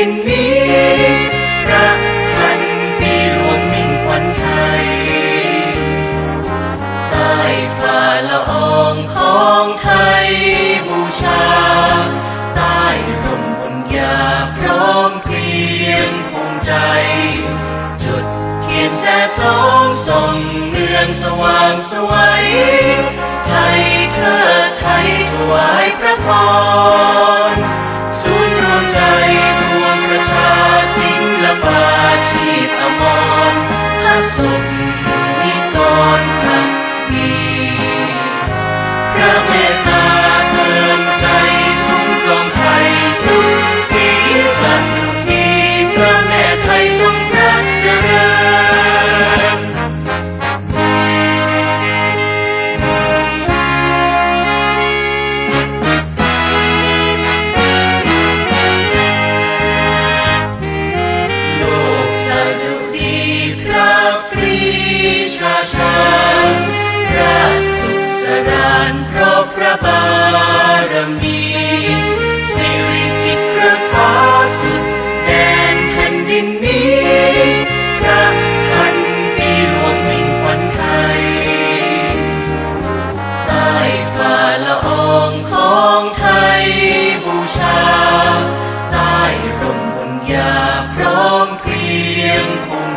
ดินนี้พระพันปีหลวงมิ่งขวัญไทยใต้ฝ่าละอองของไทยบูชา ใต้ร่มบุญญาพร้อมเพรียงภูมิใจ จุดเทียนแสสองส่องเมืองสว่างสวัยไทยเธอไทยถวายพระพร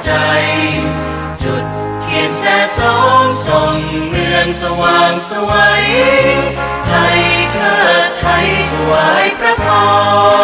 จ จุดเทียนแสสองส่องเมืองสว่างสวยไทยเธอไทยถวายพระพร